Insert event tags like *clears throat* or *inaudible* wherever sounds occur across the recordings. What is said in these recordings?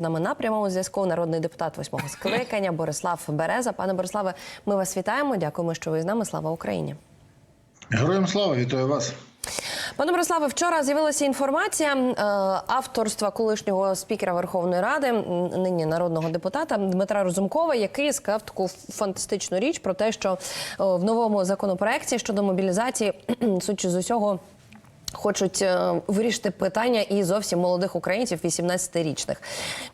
нами на прямому зв'язку народний депутат восьмого скликання Борислав Береза. Пане Бориславе, ми вас вітаємо. Дякуємо, що ви з нами. Слава Україні. Героям слава, вітаю вас. Пане Бориславе, вчора з'явилася інформація е, авторства колишнього спікера Верховної Ради, нині народного депутата Дмитра Розумкова, який сказав таку фантастичну річ про те, що е, в новому законопроекті щодо мобілізації, *clears throat* судячи з усього. Хочуть е, вирішити питання і зовсім молодих українців, 18-річних.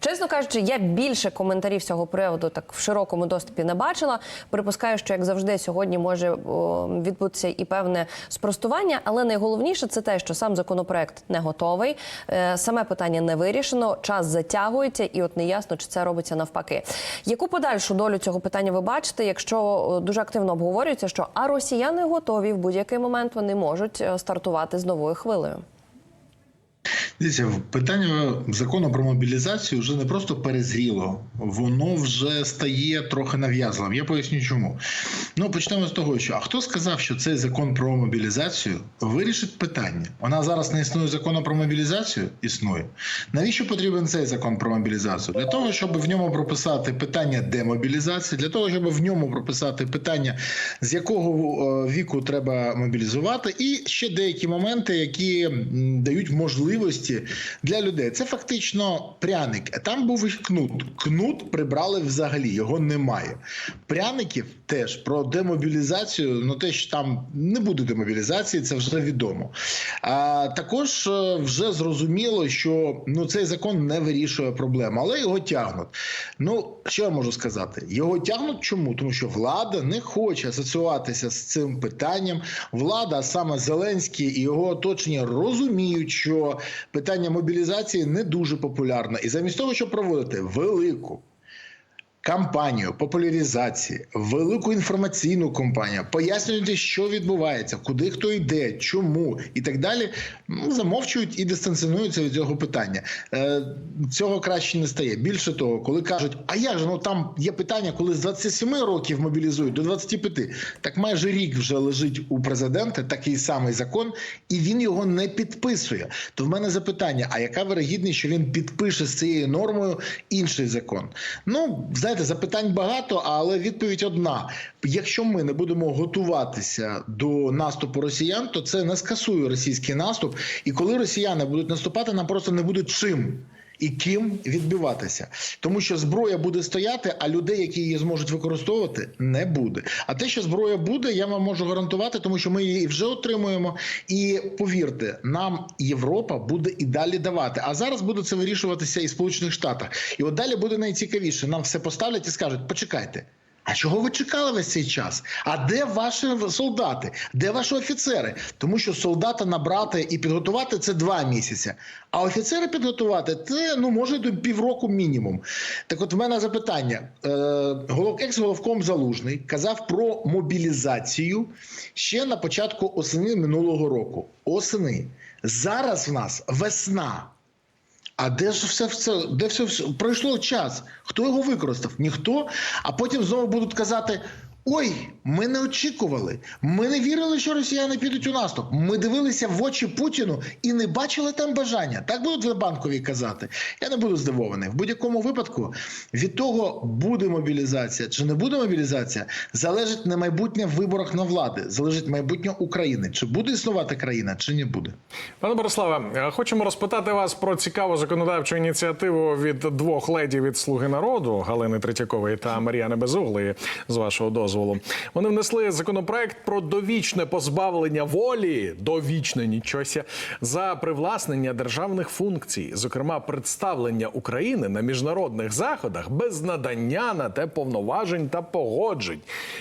Чесно кажучи, я більше коментарів цього приводу так в широкому доступі не бачила. Припускаю, що як завжди сьогодні може відбутися і певне спростування, але найголовніше це те, що сам законопроект не готовий, е, саме питання не вирішено, час затягується, і от неясно, чи це робиться навпаки. Яку подальшу долю цього питання ви бачите, якщо дуже активно обговорюється, що а росіяни готові в будь-який момент вони можуть е, стартувати з новою хвилею? Дивіться, питання закону про мобілізацію вже не просто перезріло, воно вже стає трохи нав'язливим. Я поясню, чому. Ну почнемо з того, що а хто сказав, що цей закон про мобілізацію вирішить питання? Вона зараз не існує закону про мобілізацію? Існує. Навіщо потрібен цей закон про мобілізацію? Для того, щоб в ньому прописати питання демобілізації, для того, щоб в ньому прописати питання, з якого е, віку треба мобілізувати, і ще деякі моменти, які дають можливості для людей. Це фактично пряник. Там був і кнут. Кнут прибрали взагалі, його немає. Пряників теж про демобілізацію, ну те, що там не буде демобілізації, це вже відомо. А також е, вже зрозуміло, що ну цей закон не вирішує проблему, але його тягнуть. Ну що я можу сказати? Його тягнуть чому? Тому що влада не хоче асоціюватися з цим питанням. Влада, а саме Зеленський і його оточення, розуміють, що питання мобілізації не дуже популярне, і замість того, щоб проводити велику кампанію популяризації, велику інформаційну кампанію, пояснювати, що відбувається, куди хто йде, чому і так далі. ну, Замовчують і дистанціонуються від цього питання. Е, Цього краще не стає. Більше того, коли кажуть, а як же ну там є питання, коли з 27 років мобілізують до 25, так майже рік вже лежить у президента такий самий закон, і він його не підписує. То в мене запитання: а яка вирогідність, що він підпише з цією нормою інший закон? Ну, знаєте, запитань багато, але відповідь одна: якщо ми не будемо готуватися до наступу росіян, то це не скасує російський наступ. І коли росіяни будуть наступати, нам просто не буде чим. І ким відбиватися, тому що зброя буде стояти, а людей, які її зможуть використовувати, не буде. А те, що зброя буде, я вам можу гарантувати, тому що ми її вже отримуємо. І повірте, нам Європа буде і далі давати. А зараз буде це вирішуватися і в Сполучених Штатах. І от далі буде найцікавіше. Нам все поставлять і скажуть: почекайте. А чого ви чекали весь цей час? А де ваші солдати? Де ваші офіцери? Тому що солдата набрати і підготувати це два місяці. А офіцери підготувати це ну може до півроку мінімум. Так, от в мене запитання: Е, голов екс-головком Залужний казав про мобілізацію ще на початку осени минулого року. Осени зараз в нас весна. А де ж все все, де все, пройшло час? Хто його використав? Ніхто. А потім знову будуть казати: ой, ми не очікували. Ми не вірили, що росіяни підуть у наступ. Ми дивилися в очі Путіну і не бачили там бажання. Так будуть в банкові казати. Я не буду здивований. В будь-якому випадку від того, буде мобілізація чи не буде мобілізація, залежить не майбутнє в виборах на влади, залежить майбутнє України. Чи буде існувати країна, чи не буде. Пане Бориславе, хочемо розпитати вас про цікаву законодавчу ініціативу від двох леді від Слуги народу Галини Третьякової та Мар'яни Безуглої, з вашого дозволу. Вони внесли законопроект про довічне позбавлення волі, довічне нічося, за привласнення державних функцій, зокрема представлення України на міжнародних заходах без надання на те повноважень та погоджень.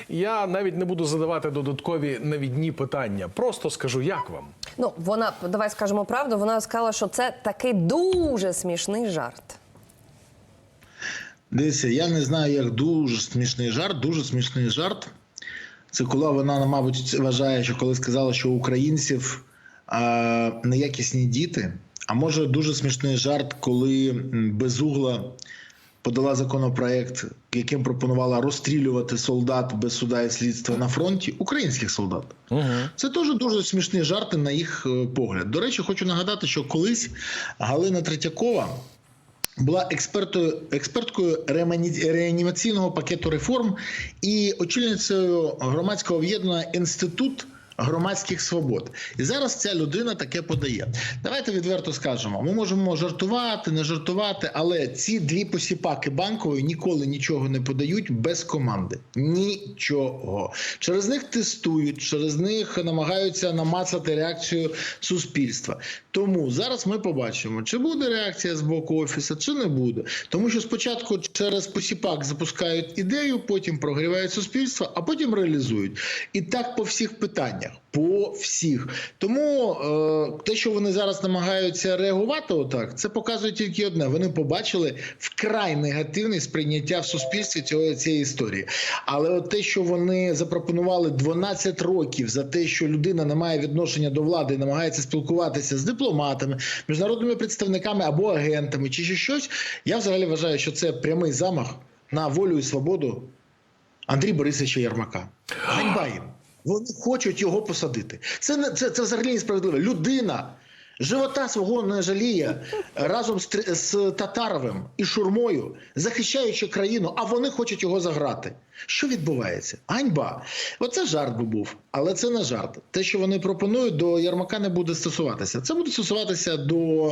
Я навіть не буду задавати додаткові навідні питання. Просто скажу, як вам. Ну вона давай скажемо правду. Вона сказала, що це такий дуже смішний жарт. Дивіться, я не знаю, як дуже смішний жарт, дуже смішний жарт. Це коли вона, мабуть, вважає, що коли сказала, що у українців а, неякісні діти. А може дуже смішний жарт, коли безугла подала законопроект, яким пропонувала розстрілювати солдат без суда і слідства на фронті, українських солдат. Угу. Це теж дуже смішні жарти на їх е, погляд. До речі, хочу нагадати, що колись Галина Третьякова була експертою, експерткою реанімаційного пакету реформ і очільницею громадського об'єднання інститут. Громадських свобод, і зараз ця людина таке подає. Давайте відверто скажемо. Ми можемо жартувати, не жартувати, але ці дві посіпаки банкової ніколи нічого не подають без команди. Нічого через них тестують, через них намагаються намацати реакцію суспільства. Тому зараз ми побачимо, чи буде реакція з боку офісу, чи не буде. Тому що спочатку через посіпак запускають ідею, потім прогрівають суспільство, а потім реалізують. І так по всіх питаннях. По всіх. Тому е, те, що вони зараз намагаються реагувати, отак, це показує тільки одне. Вони побачили вкрай негативне сприйняття в суспільстві цього цієї історії. Але от те, що вони запропонували 12 років за те, що людина не має відношення до влади, і намагається спілкуватися з дипломатами, міжнародними представниками або агентами, чи щось, я взагалі вважаю, що це прямий замах на волю і свободу Андрія Борисовича Ярмака. Ганьба їм. Вони хочуть його посадити. Це не це, це взагалі несправедливо. Людина живота свого не жаліє разом з, з Татаровим і Шурмою, захищаючи країну, а вони хочуть його заграти. Що відбувається? Ганьба. Оце жарт би був, але це не жарт. Те, що вони пропонують, до Ярмака не буде стосуватися. Це буде стосуватися до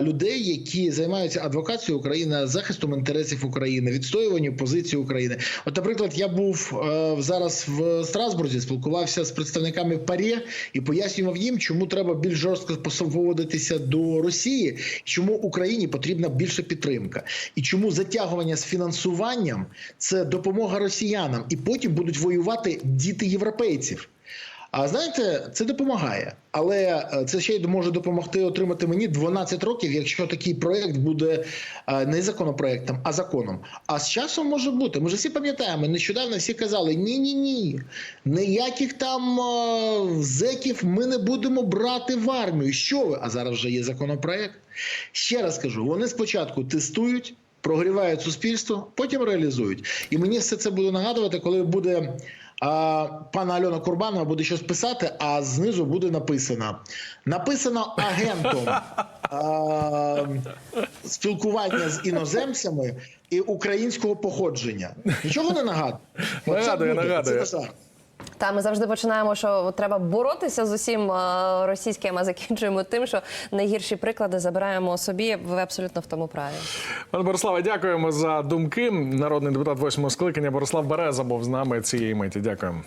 людей, які займаються адвокацією України, захистом інтересів України, відстоюванням позиції України. От, наприклад, я був е, зараз в Страсбурзі, спілкувався з представниками ПАРЄ і пояснював їм, чому треба більш жорстко поводитися до Росії, чому Україні потрібна більша підтримка, і чому затягування з фінансуванням це допомога росіянам, і потім будуть воювати діти європейців. А знаєте, це допомагає, але е, це ще й може допомогти отримати мені 12 років, якщо такий проект буде е, не законопроектом, а законом. А з часом може бути. Ми ж всі пам'ятаємо, нещодавно всі казали: ні, ні, ні, ніяких там е, зеків ми не будемо брати в армію. Що ви? А зараз вже є законопроект. Ще раз кажу: вони спочатку тестують. Прогрівають суспільство, потім реалізують. І мені все це буде нагадувати, коли буде а, пана Альона Курбанова буде щось писати, а знизу буде написано: написано агентом а, спілкування з іноземцями і українського походження. Нічого не нагадує? Нагадує, нагадує. Та ми завжди починаємо, що треба боротися з усім е, російським, а закінчуємо тим, що найгірші приклади забираємо собі. Ви абсолютно в тому праві. Пане Бориславе, дякуємо за думки. Народний депутат восьмого скликання Борислав Береза був з нами цієї миті. Дякуємо.